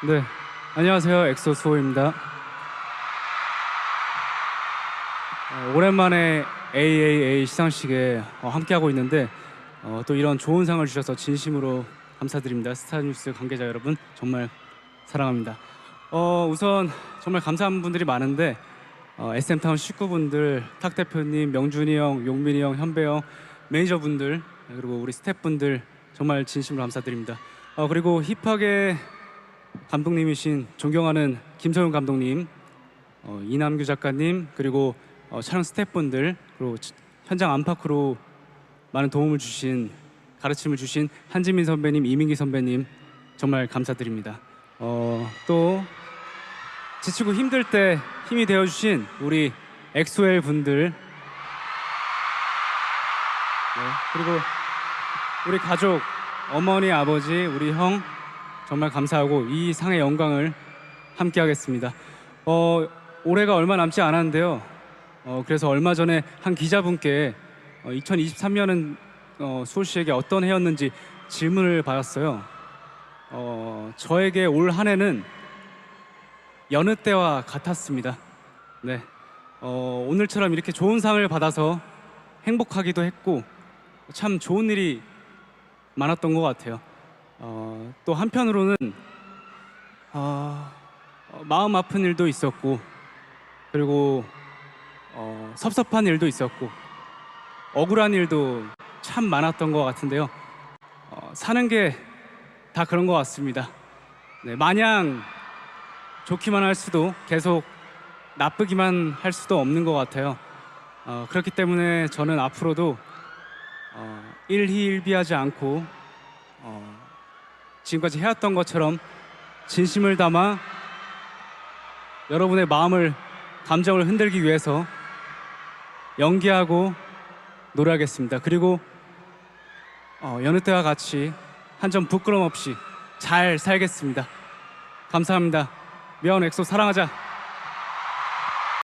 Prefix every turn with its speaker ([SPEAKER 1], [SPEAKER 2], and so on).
[SPEAKER 1] 네, 안녕하세요. 엑소 수호입니다. 어, 오랜만에 AAA 시상식에 어, 함께하고 있는데 어, 또 이런 좋은 상을 주셔서 진심으로 감사드립니다. 스타뉴스 관계자 여러분 정말 사랑합니다. 어, 우선 정말 감사한 분들이 많은데 어, SM타운 식구분들, 탁 대표님, 명준이 형, 용민이 형, 현배 형, 매니저분들 그리고 우리 스태프분들 정말 진심으로 감사드립니다. 어, 그리고 힙하게 감독님이신 존경하는 김소영 감독님, 어, 이남규 작가님 그리고 어, 촬영 스태프분들 그리고 치- 현장 안팎으로 많은 도움을 주신 가르침을 주신 한지민 선배님, 이민기 선배님 정말 감사드립니다. 어, 또 지치고 힘들 때 힘이 되어 주신 우리 엑소엘 분들 네, 그리고 우리 가족 어머니, 아버지, 우리 형 정말 감사하고 이 상의 영광을 함께 하겠습니다. 어, 올해가 얼마 남지 않았는데요. 어, 그래서 얼마 전에 한 기자분께 어, 2023년은 어, 수호 씨에게 어떤 해였는지 질문을 받았어요. 어, 저에게 올 한 해는 여느 때와 같았습니다. 네. 어, 오늘처럼 이렇게 좋은 상을 받아서 행복하기도 했고 참 좋은 일이 많았던 것 같아요. 어, 또 한편으로는 어, 어, 마음 아픈 일도 있었고 그리고 어, 섭섭한 일도 있었고 억울한 일도 참 많았던 것 같은데요. 어, 사는 게 다 그런 것 같습니다. 네, 마냥 좋기만 할 수도 계속 나쁘기만 할 수도 없는 것 같아요. 어, 그렇기 때문에 저는 앞으로도 어, 일희일비하지 않고 어, 지금까지 해왔던 것처럼 진심을 담아 여러분의 마음을 감정을 흔들기 위해서 연기하고 노래하겠습니다. 그리고 어, 여느 때와 같이 한 점 부끄럼 없이 잘 살겠습니다. 감사합니다. 미아원 엑소 사랑하자.